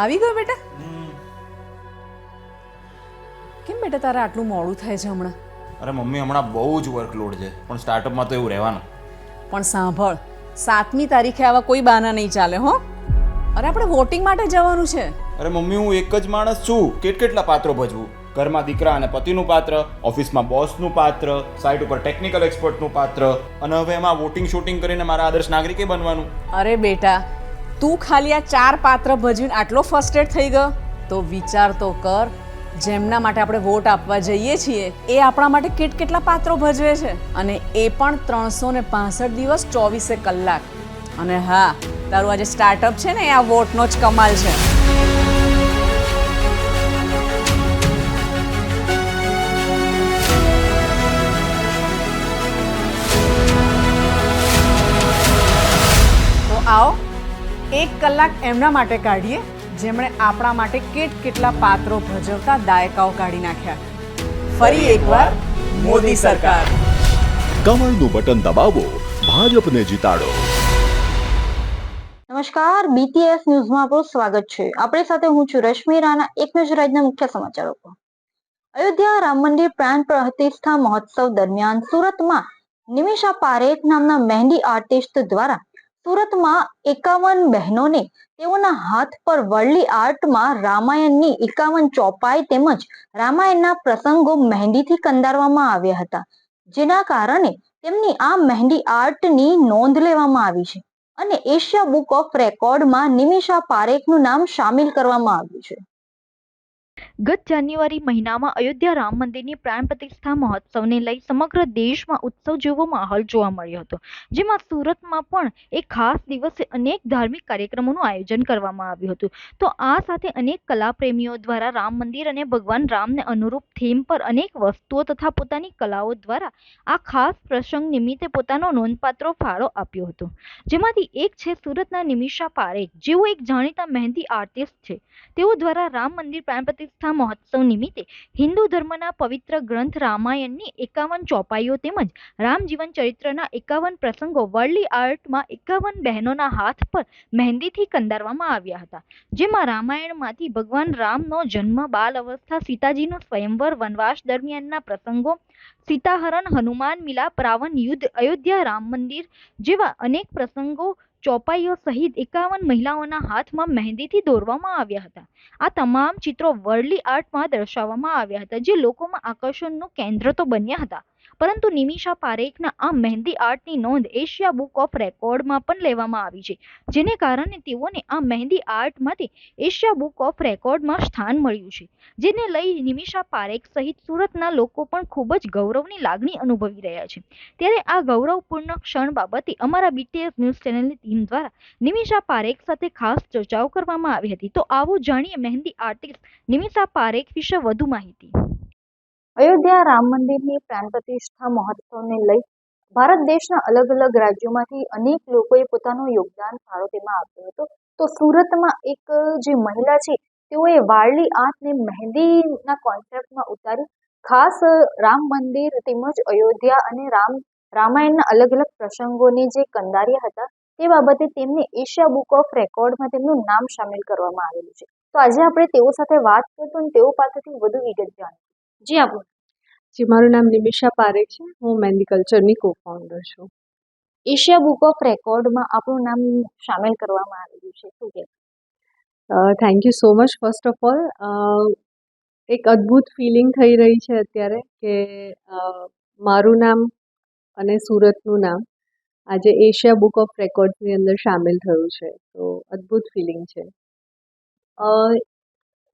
આવી ગયો બેટા? કેમ બેટા તારે આટલું મોડું થાય છે હમણાં? અરે મમ્મી હમણાં બહુ જ વર્કલોડ છે. પણ સ્ટાર્ટઅપમાં તો એવું રહેવાનું. પણ સાંભળ સાતમી તારીખે આવા કોઈ બહાના નહીં ચાલે હો. અરે આપણે વોટિંગ માટે જવાનું છે. અરે મમ્મી હું એક જ માણસ છું. કેટ કેટલા પાત્રો ભજવું? ઘરમાં દીકરા અને પતિનું પાત્ર ઓફિસમાં બોસનું પાત્ર સાઇટ ઉપર ટેકનિકલ એક્સપર્ટનું પાત્ર અને હવે એમાં વોટિંગ શૂટિંગ કરીને મારા આદર્શ નાગરિકે બનવાનું. અરે બેટા તું ખાલી આ ચાર પાત્ર ભજવીને આટલો ફર્સ્ટેડ થઈ ગયો? તો વિચાર તો કર, જેમના માટે આપણે વોટ આપવા જઈએ છીએ, એ આપણા માટે કેટ કેટલા પાત્રો ભજવે છે? અને એ પણ ત્રણસો ને પાસઠ દિવસ ચોવીસે કલાક. અને હા, તારું આજે સ્ટાર્ટઅપ છે ને, એ આ વોટનો જ કમાલ છે. કલાક એમના માટે કાઢીએ જેમણે આપણા માટે કેટ કેટલા પાત્રો ભજવતા દાયકાઓ કાઢી નાખ્યા. ફરી એકવાર મોદી સરકાર. કમળનું બટન દબાવો ભાજપને જીતાડો. નમસ્કાર બીટીએસ ન્યૂઝમાં આપનું સ્વાગત છે. આપણી સાથે હું છું રશ્મિ રાણા એક નજર આજના મુખ્ય સમાચારો પર. અયોધ્યા રામ મંદિર પ્રાણ પ્રતિષ્ઠા મહોત્સવ દરમિયાન સુરતમાં નિમિષા પારેખ નામના મહેંદી આર્ટિસ્ટ દ્વારા સુરતમાં એકાવન બહેનોને તેઓના હાથ પર વર્લી આર્ટમાં રામાયણની એકાવન ચોપાઈ તેમજ રામાયણના પ્રસંગો મહેંદીથી કંદારવામાં આવ્યા હતા, જેના કારણે તેમની આ મહેંદી આર્ટની નોંધ લેવામાં આવી છે. અને એશિયા બુક ઓફ રેકોર્ડમાં નિમિષા પારેખનું નામ સામેલ કરવામાં આવ્યું છે. ગત જાન્યુઆરી મહિનામાં અયોધ્યા રામ મંદિરની પ્રાણ પ્રતિષ્ઠા મહોત્સવને લઈ સમગ્ર દેશમાં ઉત્સવ જેવો માહોલ જોવા મળ્યો હતો. જેમાં સુરતમાં પણ એક ખાસ દિવસે અનેક ધાર્મિક કાર્યક્રમોનું આયોજન કરવામાં આવ્યું હતું. તો આ સાથે અનેક કલાપ્રેમીઓ દ્વારા રામ મંદિર અને ભગવાન રામને અનુરૂપ થીમ પર અનેક વસ્તુઓ તથા પોતાની કલાઓ દ્વારા આ ખાસ પ્રસંગ નિમિત્તે પોતાનો નોંધપાત્ર ફાળો આપ્યો હતો. જેમાંથી એક છે સુરતના નિમિષા પારેખ. જેઓ એક જાણીતા મહેંદી આર્ટિસ્ટ છે. તેઓ દ્વારા રામ મંદિર પ્રાણ પ્રતિષ્ઠા મહોત્સવ નિમિત્તે હિન્દુ ધર્મના પવિત્ર ગ્રંથ રામાયણની એકાવન ચોપાઈઓ તેમજ રામજીવન ચરિત્રના એકાવન પ્રસંગો વર્લી આર્ટમાં એકાવન બહેનોના હાથ પર મહેંદીથી કંદારવામાં આવ્યા હતા. જેમાં રામાયણમાંથી ભગવાન રામનો જન્મ, બાલ અવસ્થા, સીતાજીનો સ્વયંવર વનવાસ દરમિયાનના પ્રસંગો, સીતાહરણ, હનુમાન મિલાપ, રાવણ યુદ્ધ, અયોધ્યા રામ મંદિર જેવા અનેક પ્રસંગો ચોપાઈઓ સહિત એકાવન મહિલાઓના હાથમાં મહેંદીથી દોરવામાં આવ્યા હતા. આ તમામ ચિત્રો વર્લી આર્ટમાં દર્શાવવામાં આવ્યા હતા, જે લોકોમાં આકર્ષણનું કેન્દ્ર તો બન્યા હતા. પરંતુ નિમિષા પારેખના આ મહેંદી આર્ટની નોંધ એશિયા બુક ઓફ રેકોર્ડમાં પણ લેવામાં આવી છે, જેને કારણે તેઓને આ મહેંદી આર્ટમાંથી એશિયા બુક ઓફ રેકોર્ડમાં સ્થાન મળ્યું છે, જેને લઈ નિમિષા પારેખ સહિત સુરતના લોકો પણ ખૂબ જ ગૌરવની લાગણી અનુભવી રહ્યા છે. ત્યારે આ ગૌરવપૂર્ણ ક્ષણ બાબતે અમારા બીટીએસ ન્યૂઝ ચેનલની ટીમ દ્વારા નિમિષા પારેખ સાથે ખાસ ચર્ચાઓ કરવામાં આવી હતી. તો આવો જાણીએ મહેંદી આર્ટિસ્ટ નિમિષા પારેખ વિશે વધુ માહિતી. અયોધ્યા રામ મંદિરની પ્રાણ પ્રતિષ્ઠા મહોત્સવને લઈ ભારત દેશના અલગ અલગ રાજ્યોમાંથી અનેક લોકોએ પોતાનું યોગદાન ફાળો તેમાં આપ્યો હતો. તો સુરતમાં એક, જે મહિલા છે, તેઓએ વારલી આંખને મહેંદીના કોન્સેપ્ટમાં ઉતારી ખાસ રામ મંદિર તેમજ અયોધ્યા અને રામ, રામાયણના અલગ અલગ પ્રસંગોની જે કંદારિયા હતા, તે બાબતે તેમને એશિયા બુક ઓફ રેકોર્ડમાં તેમનું નામ સામેલ કરવામાં આવેલું છે. તો આજે આપણે તેઓ સાથે વાત કરશું અને તેઓ પાસેથી વધુ વિગત જાણીશું. જી આપણું જી મારું નામ નિમિષા પારેખ છે. હું મહેંદી કલ્ચરની કો ફાઉન્ડર છું. એશિયા બુક ઓફ રેકોર્ડમાં આપણું નામ સામેલ કરવામાં આવેલું છે. શું કે thank you so much first of all એક અદ્ભુત ફિલિંગ થઈ રહી છે અત્યારે કે મારું નામ અને સુરતનું નામ આજે એશિયા બુક ઓફ રેકોર્ડ્સની અંદર સામેલ થયું છે. તો અદ્ભુત ફિલિંગ છે.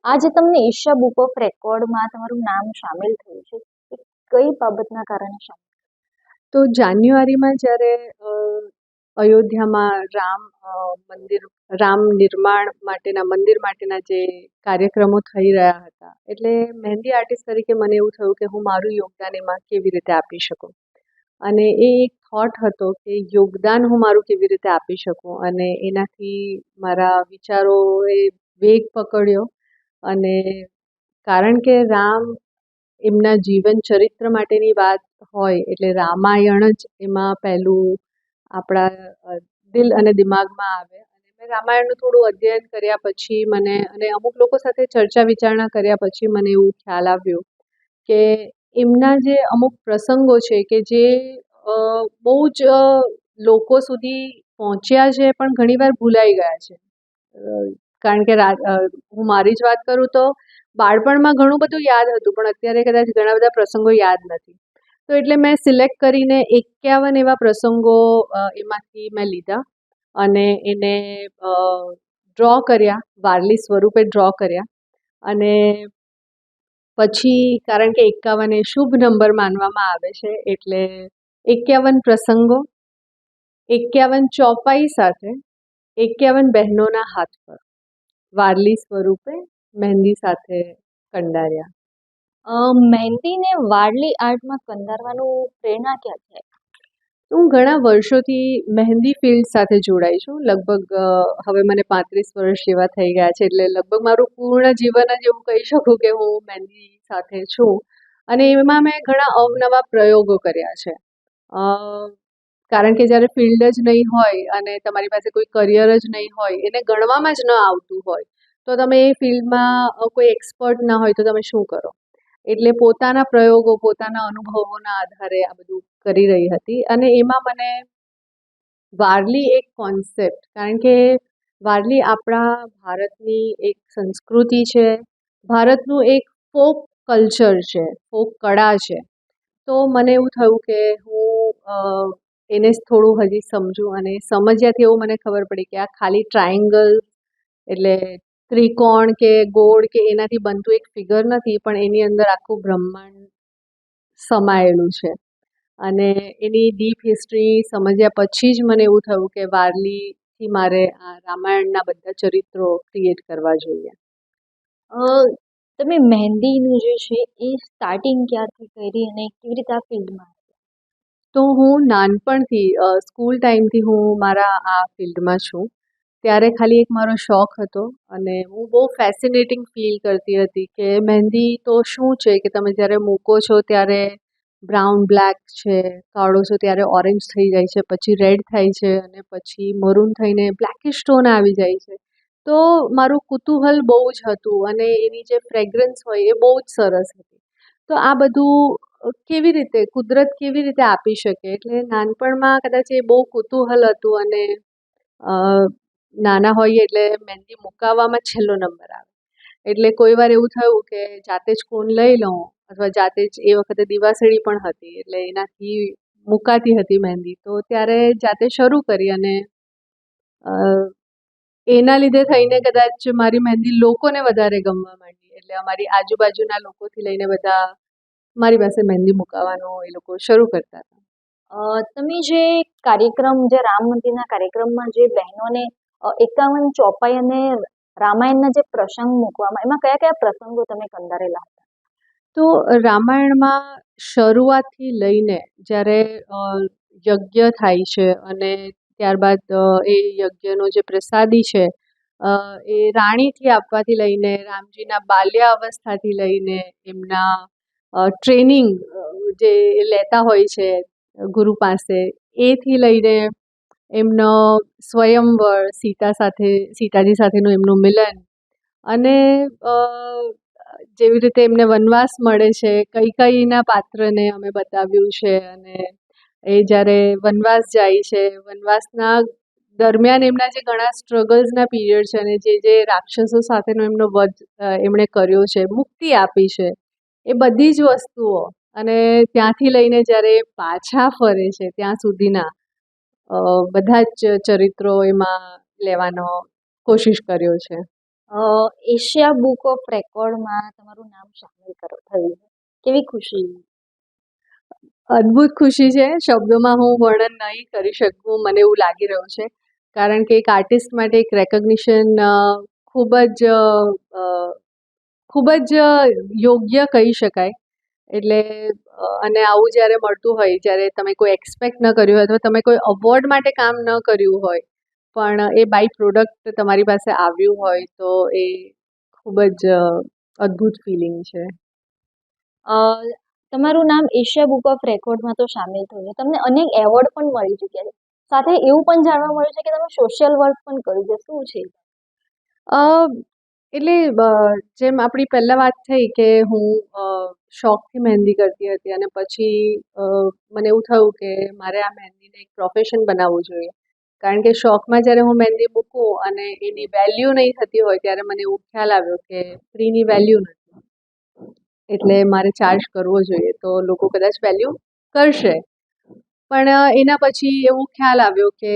આજે તમને એશિયા બુક ઓફ રેકોર્ડમાં તમારું નામ સામેલ થયું છે. એ કઈ બાબતના કારણે સામેલ તો જાન્યુઆરીમાં જ્યારે અયોધ્યામાં રામ મંદિર, રામ નિર્માણ માટેના, મંદિર માટેના જે કાર્યક્રમો થઈ રહ્યા હતા, એટલે મહેંદી આર્ટિસ્ટ તરીકે મને એવું થયું કે હું મારું યોગદાન એમાં કેવી રીતે આપી શકું? અને એ એક થોટ હતો કે યોગદાન હું મારું કેવી રીતે આપી શકું? અને એનાથી મારા વિચારોએ વેગ પકડ્યો અને કારણ કે રામ એમના જીવન ચરિત્ર માટેની વાત હોય એટલે રામાયણ જ એમાં પહેલું આપણા દિલ અને દિમાગમાં આવે. અને મેં રામાયણનું થોડું અધ્યયન કર્યા પછી મને, અને અમુક લોકો સાથે ચર્ચા વિચારણા કર્યા પછી મને એવું ખ્યાલ આવ્યો કે એમના જે અમુક પ્રસંગો છે કે જે બહુ જ લોકો સુધી પહોંચ્યા છે પણ ઘણીવાર ભૂલાઈ ગયા છે. કારણ કે હું મારી જ વાત કરું તો બાળપણમાં ઘણું બધું યાદ હતું, પણ અત્યારે કદાચ ઘણા બધા પ્રસંગો યાદ નથી. તો એટલે મેં સિલેક્ટ કરીને એકાવન એવા પ્રસંગો એમાંથી મેં લીધા અને એને ડ્રો કર્યા, વારલી સ્વરૂપે ડ્રો કર્યા અને પછી કારણ કે એકાવન એ શુભ નંબર માનવામાં આવે છે એટલે એકાવન પ્રસંગો એકાવન ચોપાઈ સાથે એકાવન બહેનોના હાથ પર. વારલી સ્વરૂપે મહેંદી સાથે કંડાર્યા. મહેંદીને વારલી આર્ટમાં કંડારવાનું પ્રેરણા ક્યાં છે? હું ઘણા વર્ષોથી મહેંદી ફિલ્ડ સાથે જોડાઈ છું. લગભગ હવે મને પાંત્રીસ વર્ષ જેવા થઈ ગયા છે એટલે લગભગ મારું પૂર્ણ જીવન જ એવું કહી શકું કે હું મહેંદી સાથે છું. અને એમાં મેં ઘણા અવનવા પ્રયોગો કર્યા છે. કારણ કે જ્યારે ફિલ્ડ જ નહીં હોય અને તમારી પાસે કોઈ કરિયર જ નહીં હોય, એને ગણવામાં જ ન આવતું હોય, તો તમે એ ફિલ્ડમાં કોઈ એક્સપર્ટ ના હોય તો તમે શું કરો? એટલે પોતાના પ્રયોગો, પોતાના અનુભવોના આધારે આ બધું કરી રહી હતી અને એમાં મને વારલી એક કોન્સેપ્ટ કારણ કે વારલી આપણા ભારતની એક સંસ્કૃતિ છે, ભારતનું એક ફોક કલ્ચર છે ફોક કળા છે. તો મને એવું થયું કે હું એને થોડું હજી સમજું અને સમજ્યાથી એવું મને ખબર પડી કે આ ખાલી ટ્રાયેંગલ એટલે ત્રિકોણ કે ગોળ કે એનાથી બનતું એક ફિગર નથી, પણ એની અંદર આખું બ્રહ્માંડ સમાયેલું છે. અને એની ડીપ હિસ્ટ્રી સમજ્યા પછી જ મને એવું થયું કે વારલીથી મારે આ રામાયણના બધા ચરિત્રો ક્રિએટ કરવા જોઈએ. તમે મહેંદીનું જે છે એ સ્ટાર્ટિંગ ક્યારથી કરી અને કેવી રીતે આ ફિલ્ડમાં તો હું નાનપણથી સ્કૂલ ટાઈમથી હું મારા આ ફિલ્ડમાં છું. ત્યારે ખાલી એક મારો શોખ હતો અને હું બહુ ફેસિનેટિંગ ફીલ કરતી હતી કે મહેંદી તો શું છે કે તમે જ્યારે મૂકો છો ત્યારે બ્રાઉન બ્લેક છે, કાળો છો ત્યારે ઓરેન્જ થઈ જાય છે, પછી રેડ થાય છે અને પછી મરૂન થઈને બ્લેકિશ ટોન આવી જાય છે. તો મારું કુતૂહલ બહુ જ હતું અને એની જે ફ્રેગ્રન્સ હોય એ બહુ જ સરસ હતી. તો આ બધું કેવી રીતે, કુદરત કેવી રીતે આપી શકે? એટલે નાનપણમાં કદાચ એ બહુ કુતૂહલ હતું અને નાના હોઈએ એટલે મહેંદી મુકાવવામાં છેલ્લો નંબર આવે. એટલે કોઈ વાર એવું થયું કે જાતે જ કોન લઈ લઉં અથવા જાતે જ એ વખતે દિવાસળી પણ હતી એટલે એનાથી મુકાતી હતી મહેંદી. તો ત્યારે જાતે શરૂ કરી અને એના લીધે થઈને કદાચ મારી મહેંદી લોકોને વધારે ગમવા માંડી. એટલે અમારી આજુબાજુના લોકોથી લઈને બધા મારી પાસે મહેંદી મુકાવાનું એ લોકો શરૂ કરતા હતા. તમે જે કાર્યક્રમ જે રામ મંદિરના કાર્યક્રમમાં જે બહેનોને એકાવન ચોપાઈ અને રામાયણના જે પ્રસંગ મૂકવામાં એમાં કયા કયા પ્રસંગો તમે કંડારેલા હતા? તો રામાયણમાં શરૂઆતથી લઈને જ્યારે યજ્ઞ થાય છે અને ત્યારબાદ એ યજ્ઞનો જે પ્રસાદી છે એ રાણીથી આપવાથી લઈને રામજીના બાલ્ય અવસ્થાથી લઈને એમના ટ્રેનિંગ જે લેતા હોય છે ગુરુ પાસે, એથી લઈને એમનો સ્વયંવર સીતા સાથે, સીતાજી સાથેનું એમનું મિલન અને જેવી રીતે એમને વનવાસ મળે છે, કઈ કઈના પાત્રને અમે બતાવ્યું છે અને એ જ્યારે વનવાસ જાય છે, વનવાસના દરમિયાન એમના જે ઘણા સ્ટ્રગલ્સના પીરિયડ છે અને જે જે રાક્ષસો સાથેનો એમનો વધ એમણે કર્યો છે, મુક્તિ આપી છે એ બધી જ વસ્તુઓ. અને ત્યાંથી લઈને જ્યારે પાછા ફરે છે ત્યાં સુધીના બધા જ ચરિત્રો એમાં લેવાનો કોશિશ કર્યો છે. એશિયા બુક ઓફ રેકોર્ડમાં તમારું નામ સામેલ કરો થયું કેવી ખુશી? અદ્ભુત ખુશી છે. શબ્દોમાં હું વર્ણન નહીં કરી શકું મને એવું લાગી રહ્યું છે. કારણ કે એક આર્ટિસ્ટ માટે એક રેકગ્નિશન ખૂબ જ ખૂબ જ યોગ્ય કહી શકાય. એટલે અને આવું જ્યારે મળતું હોય જ્યારે તમે કોઈ એક્સપેક્ટ ન કર્યું હોય અથવા તમે કોઈ અવોર્ડ માટે કામ ન કર્યું હોય પણ એ બાય પ્રોડક્ટ તમારી પાસે આવ્યું હોય તો એ ખૂબ જ અદ્ભુત ફિલિંગ છે. તમારું નામ એશિયા બુક ઓફ રેકોર્ડમાં તો સામેલ થયું છે. તમને અનેક એવોર્ડ પણ મળી ચૂક્યા છે. સાથે એવું પણ જાણવા મળ્યું છે કે તમે સોશિયલ વર્ક પણ કર્યું છે. શું છે? એટલે જેમ આપણી પહેલાં વાત થઈ કે હું શોખથી મહેંદી કરતી હતી અને પછી મને એવું થયું કે મારે આ મહેંદીને એક પ્રોફેશન બનાવવું જોઈએ. કારણ કે શોખમાં જ્યારે હું મહેંદી મૂકું અને એની વેલ્યુ નહીં થતી હોય ત્યારે મને એવું ખ્યાલ આવ્યો કે ફ્રીની વેલ્યુ નથી. એટલે મારે ચાર્જ કરવો જોઈએ તો લોકો કદાચ વેલ્યુ કરશે. પણ એના પછી એવો ખ્યાલ આવ્યો કે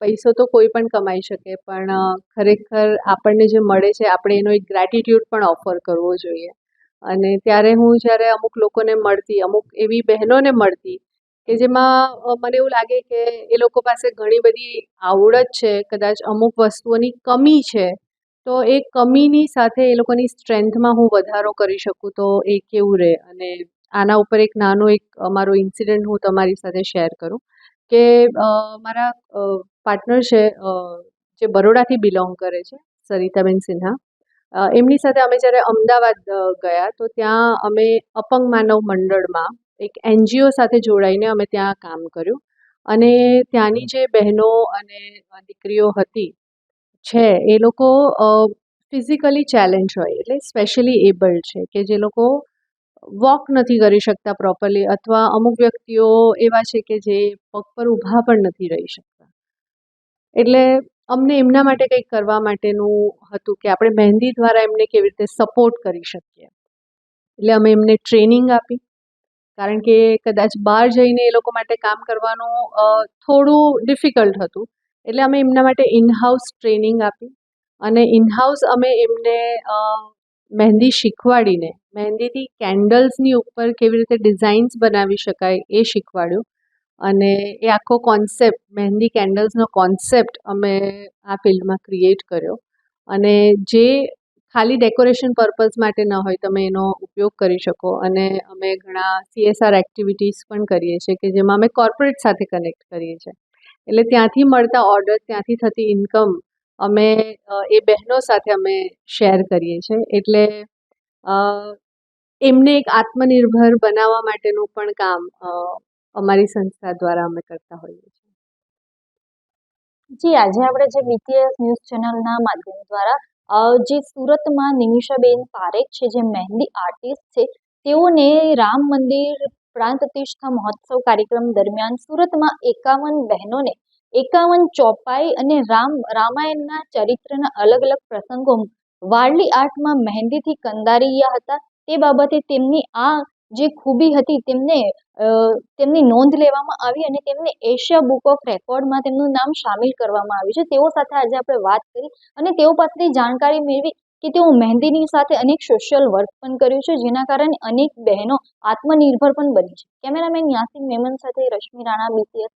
પૈસો તો કોઈ પણ કમાઈ શકે, પણ ખરેખર આપણને જે મળે છે, આપણે એનો એક ગ્રેટિટ્યૂડ પણ ઓફર કરવો જોઈએ. અને ત્યારે હું જ્યારે અમુક લોકોને મળતી, અમુક એવી બહેનોને મળતી કે જેમાં મને એવું લાગે કે એ લોકો પાસે ઘણી બધી આવડત છે, કદાચ અમુક વસ્તુઓની કમી છે, તો એ કમીની સાથે એ લોકોની સ્ટ્રેન્થમાં હું વધારો કરી શકું તો એ કેવું રહે? અને આના ઉપર એક નાનો એક અમારો ઇન્સિડન્ટ હું તમારી સાથે શેર કરું કે મારા પાર્ટનર છે જે બરોડાથી બિલોંગ કરે છે, સરિતાબેન સિન્હા. એમની સાથે અમે જ્યારે અમદાવાદ ગયા તો ત્યાં અમે અપંગ માનવ મંડળમાં એક એનજીઓ સાથે જોડાઈને અમે ત્યાં કામ કર્યું. અને ત્યાંની જે બહેનો અને દીકરીઓ હતી, છે, એ લોકો ફિઝિકલી ચેલેન્જ હોય, એટલે સ્પેશિયલી એબલ્ડ છે, કે જે લોકો વોક નથી કરી શકતા પ્રોપરલી અથવા અમુક વ્યક્તિઓ એવા છે કે જે પગ પર ઊભા પણ નથી રહી શકતા. એટલે અમને એમના માટે કંઈક કરવા માટેનું હતું કે આપણે મહેંદી દ્વારા એમને કેવી રીતે સપોર્ટ કરી શકીએ. એટલે અમે એમને ટ્રેનિંગ આપી. કારણ કે કદાચ બહાર જઈને એ લોકો માટે કામ કરવાનું થોડું ડિફિકલ્ટ હતું. એટલે અમે એમના માટે ઇનહાઉસ ટ્રેનિંગ આપી. અને ઇનહાઉસ અમે એમને મહેંદી શીખવાડીને મહેંદીથી કેન્ડલ્સની ઉપર કેવી રીતે ડિઝાઇન્સ બનાવી શકાય એ શીખવાડ્યું. અને એ આખો કોન્સેપ્ટ, મહેંદી કેન્ડલ્સનો કોન્સેપ્ટ અમે આ ફિલ્ડમાં ક્રિએટ કર્યો. અને જે ખાલી ડેકોરેશન પર્પઝ માટે ન હોય, તમે એનો ઉપયોગ કરી શકો. અને અમે ઘણા સીએસઆર એક્ટિવિટીઝ પણ કરીએ છીએ કે જેમાં અમે કોર્પોરેટ સાથે કનેક્ટ કરીએ છીએ. એટલે ત્યાંથી મળતા ઓર્ડર, ત્યાંથી થતી ઇન્કમ અમે એ બહેનો સાથે અમે શેર કરીએ છીએ. એટલે એમને એક આત્મનિર્ભર બનાવવા માટેનું પણ કામ અમારી સંસ્થા દ્વારા અમે કરતા હોઈએ છીએ. જી, આજે આપણે જે બીટીએસ ન્યૂઝ ચેનલના માધ્યમ દ્વારા જે સુરતમાં નિમિષાબેન પારેખ છે, જે મહેંદી આર્ટિસ્ટ છે, તેઓને રામ મંદિર પ્રાંત પ્રતિષ્ઠા મહોત્સવ કાર્યક્રમ દરમિયાન સુરતમાં એકાવન બહેનોને એકાવન ચોપાઈ અને રામ, રામાયણના ચરિત્રના અલગ અલગ પ્રસંગો વારલી આર્ટમાં મહેંદીથી કંદારિયા હતા. તે બાબતે તેમની આ જે ખૂબી હતી તેમને તેમની નોંધ લેવામાં આવી અને તેમને એશિયા બુક ઓફ રેકોર્ડમાં તેમનું નામ સામેલ કરવામાં આવ્યું છે. તેઓ સાથે આજે આપણે વાત કરી અને તેઓ પાસેથી જાણકારી મેળવી કે તેઓ મહેંદીની સાથે અનેક સોશિયલ વર્ક પણ કર્યું છે, જેના કારણે અનેક બહેનો આત્મનિર્ભર પણ બની છે. કેમેરામેન યાસીન મેમન સાથે રશ્મિ રાણા બીટીએસ